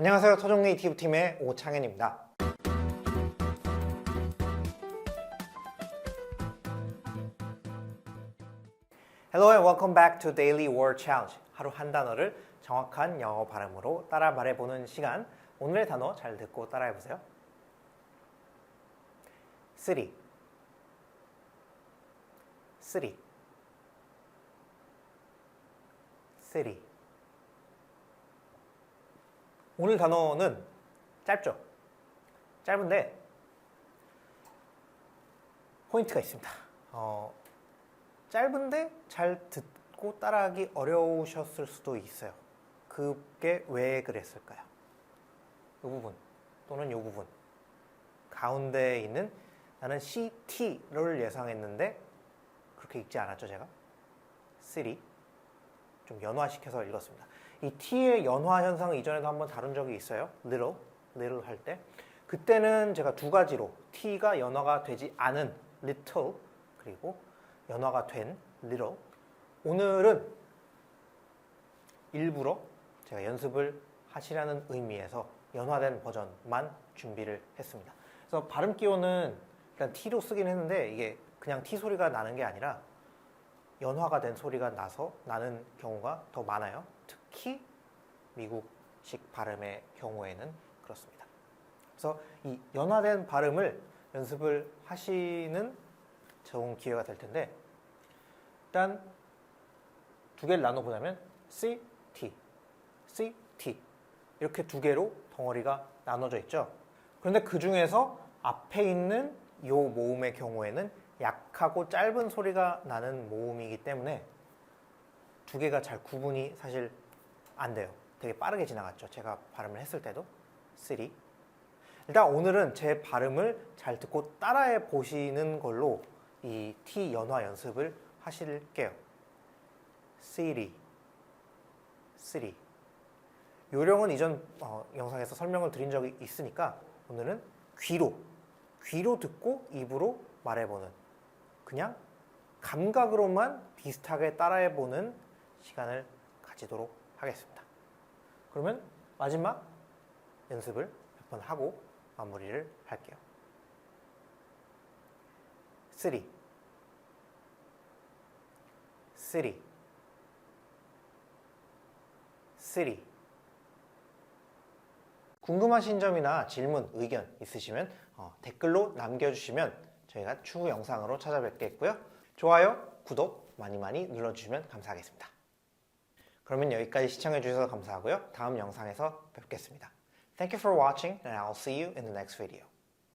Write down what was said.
안녕하세요. 토종 네이티브 팀의 오창현입니다. Hello and welcome. 하루 한 단어를 정확한 영어 발음으로 따라 말해보는 시간. 오늘의 단어 잘 듣고 따라해보세요. city. 오늘 단어는 짧죠? 짧은데 포인트가 있습니다. 어, 짧은데 잘 듣고 따라하기 어려우셨을 수도 있어요. 그게 왜 그랬을까요? 이 부분 또는 이 부분 가운데에 있는 나는 CT를 예상했는데 그렇게 읽지 않았죠 제가? city 좀 연화시켜서 읽었습니다. 이 T의 연화 현상을 이전에도 한번 다룬 적이 있어요. little, little 할 때. 그때는 제가 두 가지로 T가 연화가 되지 않은 little 그리고 연화가 된 little. 오늘은 일부러 제가 연습을 하시라는 의미에서 연화된 버전만 준비를 했습니다. 그래서 발음 기호는 일단 T로 쓰긴 했는데 이게 그냥 T 소리가 나는 게 아니라 연화가 된 소리가 나서 나는 경우가 더 많아요. 특히 미국식 발음의 경우에는 그렇습니다. 그래서 이 연화된 발음을 연습을 하시는 좋은 기회가 될 텐데 일단 두 개를 나눠보자면 C, T, C, T 이렇게 두 개로 덩어리가 나눠져 있죠. 그런데 그 중에서 앞에 있는 요 모음의 경우에는 약하고 짧은 소리가 나는 모음이기 때문에 두 개가 잘 구분이 사실 안 돼요. 되게 빠르게 지나갔죠. 제가 발음을 했을 때도 쓰리. 일단 오늘은 제 발음을 잘 듣고 따라해 보시는 걸로 이 T 연화 연습을 하실게요. city, city. 요령은 이전 어, 영상에서 설명을 드린 적이 있으니까 오늘은 귀로, 귀로 듣고 입으로 말해보는 그냥 감각으로만 비슷하게 따라해보는 시간을 가지도록 하겠습니다. 그러면 마지막 연습을 몇 번 하고 마무리를 할게요. 3 city city 궁금하신 점이나 질문, 의견 있으시면 어, 댓글로 남겨주시면 저희가 추후 영상으로 찾아뵙겠고요. 좋아요, 구독 많이 많이 눌러주시면 감사하겠습니다. 그러면 여기까지 시청해주셔서 감사하고요. 다음 영상에서 뵙겠습니다. Thank you for watching and I'll see you in the next video.